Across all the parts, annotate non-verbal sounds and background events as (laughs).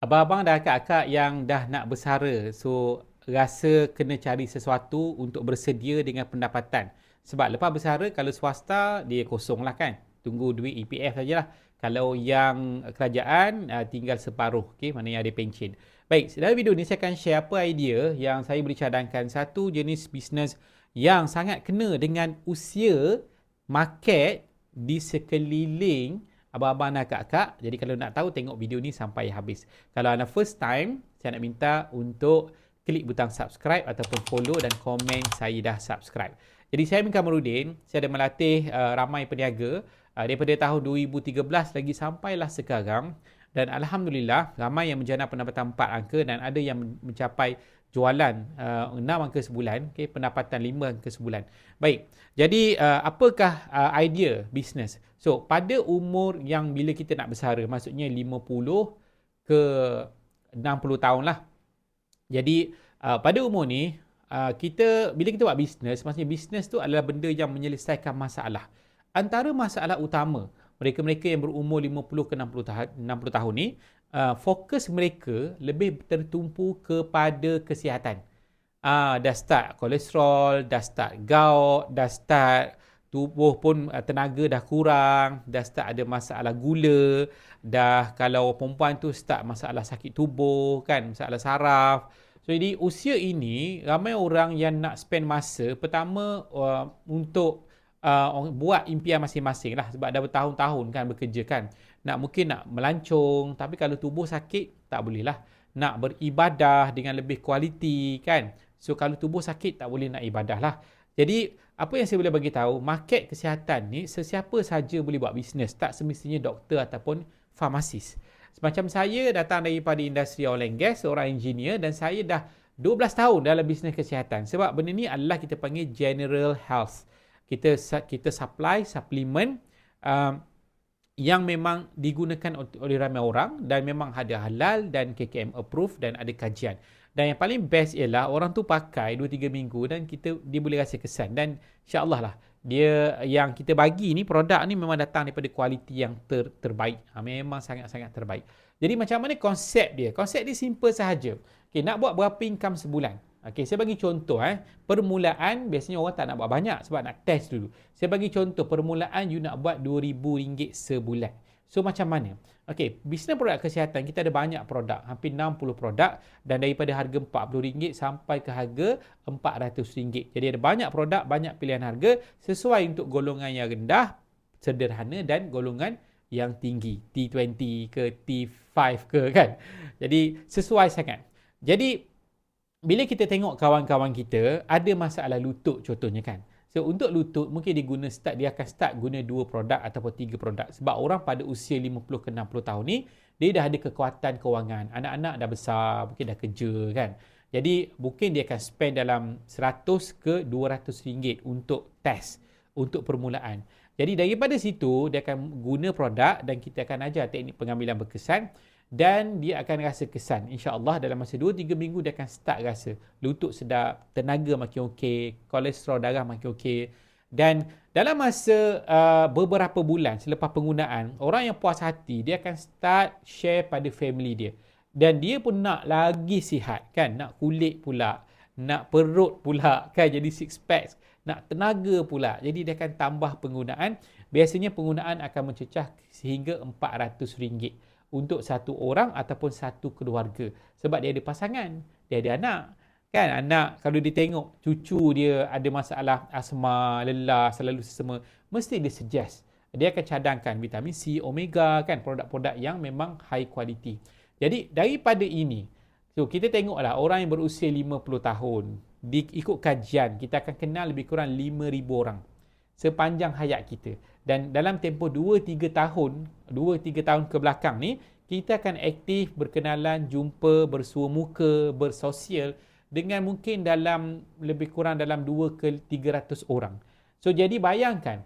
Abang-abang dan akak-akak yang dah nak bersara, so rasa kena cari sesuatu untuk bersedia dengan pendapatan. Sebab lepas bersara, kalau swasta, dia kosong lah kan. Tunggu duit EPF sajalah. Kalau yang kerajaan, uh, tinggal separuh. Okay, mana yang ada pencen. Baik, dalam video ni saya akan share apa idea yang saya beri cadangkan. Satu jenis bisnes yang sangat kena dengan usia market di sekeliling abang-abang dan kakak. Jadi kalau nak tahu tengok video ni sampai habis. Kalau anda first time, saya nak minta untuk klik butang subscribe ataupun follow dan komen saya dah subscribe. Jadi saya Min Kamarudin, saya ada melatih uh, ramai peniaga uh, daripada tahun 2013 lagi sampailah sekarang dan alhamdulillah ramai yang menjana pendapatan 4 angka dan ada yang mencapai jualan uh, 6 angka sebulan, okay, pendapatan 5 angka sebulan. Baik, jadi uh, apakah uh, idea bisnes? So, pada umur yang bila kita nak bersara, maksudnya 50 ke 60 tahun lah. Jadi, uh, pada umur ni, uh, kita bila kita buat bisnes, maksudnya bisnes tu adalah benda yang menyelesaikan masalah. Antara masalah utama mereka-mereka yang berumur 50 ke 60 tahun, 60 tahun ni uh, fokus mereka lebih tertumpu kepada kesihatan. Uh, dah start kolesterol, dah start gout, dah start tubuh pun uh, tenaga dah kurang, dah start ada masalah gula, dah kalau perempuan tu start masalah sakit tubuh kan, masalah saraf. So jadi usia ini ramai orang yang nak spend masa pertama uh, untuk uh, buat impian masing-masing lah sebab dah bertahun-tahun kan bekerja kan. Nak mungkin nak melancong tapi kalau tubuh sakit tak boleh lah. Nak beribadah dengan lebih kualiti kan. So kalau tubuh sakit tak boleh nak ibadah lah. Jadi apa yang saya boleh bagi tahu? Market kesihatan ni sesiapa saja boleh buat bisnes tak semestinya doktor ataupun farmasis. Semacam saya datang daripada industri oil and gas seorang engineer dan saya dah 12 tahun dalam bisnes kesihatan. Sebab benda ni adalah kita panggil general health kita kita supply suplemen uh, yang memang digunakan oleh ramai orang dan memang ada halal dan KKM approve dan ada kajian. Dan yang paling best ialah orang tu pakai 2 3 minggu dan kita dia boleh rasa kesan dan insya-Allah lah dia yang kita bagi ni produk ni memang datang daripada kualiti yang ter, terbaik. Ha, memang sangat-sangat terbaik. Jadi macam mana konsep dia? Konsep dia simple sahaja. Okay, nak buat berapa income sebulan? Okey, saya bagi contoh eh. Permulaan biasanya orang tak nak buat banyak sebab nak test dulu. Saya bagi contoh permulaan you nak buat RM2000 sebulan. So macam mana? Okey, bisnes produk kesihatan kita ada banyak produk, hampir 60 produk dan daripada harga RM40 sampai ke harga RM400. Jadi ada banyak produk, banyak pilihan harga sesuai untuk golongan yang rendah, sederhana dan golongan yang tinggi, T20 ke T5 ke kan. Jadi sesuai sangat. Jadi bila kita tengok kawan-kawan kita ada masalah lutut contohnya kan. So untuk lutut mungkin dia guna start dia akan start guna dua produk ataupun tiga produk sebab orang pada usia 50 ke 60 tahun ni dia dah ada kekuatan kewangan. Anak-anak dah besar, mungkin dah kerja kan. Jadi mungkin dia akan spend dalam 100 ke 200 ringgit untuk test untuk permulaan. Jadi daripada situ dia akan guna produk dan kita akan ajar teknik pengambilan berkesan dan dia akan rasa kesan. InsyaAllah dalam masa 2-3 minggu dia akan start rasa lutut sedap, tenaga makin okey, kolesterol darah makin okey. Dan dalam masa uh, beberapa bulan selepas penggunaan, orang yang puas hati dia akan start share pada family dia. Dan dia pun nak lagi sihat kan, nak kulit pula, nak perut pula kan jadi six packs, nak tenaga pula. Jadi dia akan tambah penggunaan. Biasanya penggunaan akan mencecah sehingga RM400 untuk satu orang ataupun satu keluarga. Sebab dia ada pasangan dia ada anak. Kan anak kalau dia tengok cucu dia ada masalah asma lelah selalu sesama mesti dia suggest. Dia akan cadangkan vitamin C omega kan produk-produk yang memang high quality. Jadi daripada ini so kita tengoklah orang yang berusia 50 tahun ikut kajian kita akan kenal lebih kurang 5000 orang sepanjang hayat kita. Dan dalam tempoh 2-3 tahun 2-3 tahun ke belakang ni kita akan aktif berkenalan, jumpa, bersua muka, bersosial dengan mungkin dalam lebih kurang dalam 2 ke 300 orang. So jadi bayangkan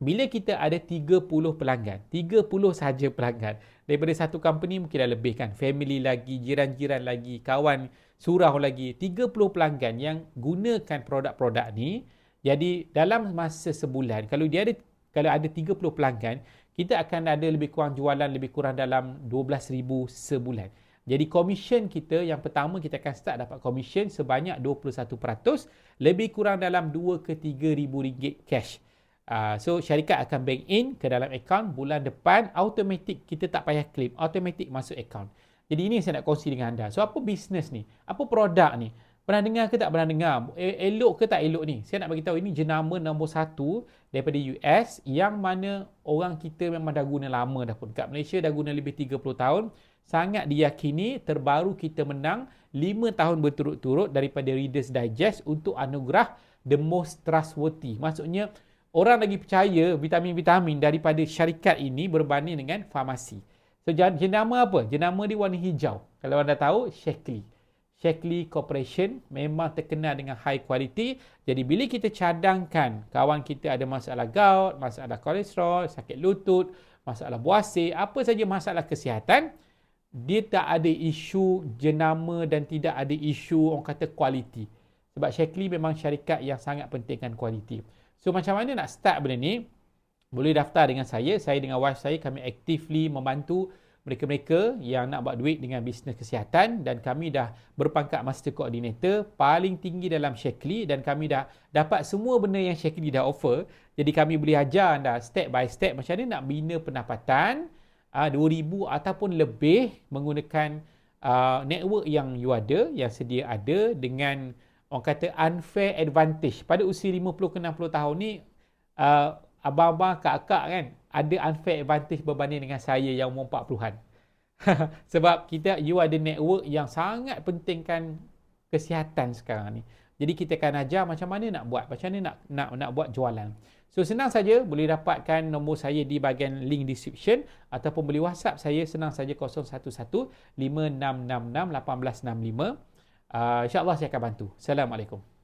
bila kita ada 30 pelanggan, 30 saja pelanggan daripada satu company mungkin dah lebih kan, family lagi, jiran-jiran lagi, kawan surau lagi, 30 pelanggan yang gunakan produk-produk ni. Jadi dalam masa sebulan kalau dia ada kalau ada 30 pelanggan, kita akan ada lebih kurang jualan lebih kurang dalam 12,000 sebulan. Jadi commission kita yang pertama kita akan start dapat commission sebanyak 21% lebih kurang dalam 2 ke 3 ribu ringgit cash. Uh, so syarikat akan bank in ke dalam account bulan depan automatic kita tak payah claim automatic masuk account. Jadi ini saya nak kongsi dengan anda. So apa bisnes ni? Apa produk ni? Pernah dengar ke tak pernah dengar? E, elok ke tak elok ni? Saya nak bagi tahu ini jenama nombor satu daripada US yang mana orang kita memang dah guna lama dah pun. Kat Malaysia dah guna lebih 30 tahun. Sangat diyakini terbaru kita menang 5 tahun berturut-turut daripada Reader's Digest untuk anugerah the most trustworthy. Maksudnya orang lagi percaya vitamin-vitamin daripada syarikat ini berbanding dengan farmasi. So jenama apa? Jenama dia warna hijau. Kalau anda tahu, Shakely. Shakely Corporation memang terkenal dengan high quality. Jadi bila kita cadangkan kawan kita ada masalah gout, masalah kolesterol, sakit lutut, masalah buasir, apa saja masalah kesihatan, dia tak ada isu jenama dan tidak ada isu orang kata quality. Sebab Shakely memang syarikat yang sangat pentingkan quality. So macam mana nak start benda ni? Boleh daftar dengan saya. Saya dengan wife saya kami actively membantu mereka-mereka yang nak buat duit dengan bisnes kesihatan dan kami dah berpangkat master coordinator paling tinggi dalam Shakely dan kami dah dapat semua benda yang Shakely dah offer. Jadi kami boleh ajar anda step by step macam mana nak bina pendapatan uh, ah, 2000 ataupun lebih menggunakan uh, network yang you ada, yang sedia ada dengan orang kata unfair advantage. Pada usia 50 ke 60 tahun ni uh, abang-abang, kak-kak kan ada unfair advantage berbanding dengan saya yang umur 40-an. (laughs) Sebab kita you ada network yang sangat pentingkan kesihatan sekarang ni. Jadi kita akan ajar macam mana nak buat, macam mana nak nak nak buat jualan. So senang saja boleh dapatkan nombor saya di bahagian link description ataupun boleh WhatsApp saya senang saja 011 5666 1865. Uh, InsyaAllah saya akan bantu. Assalamualaikum.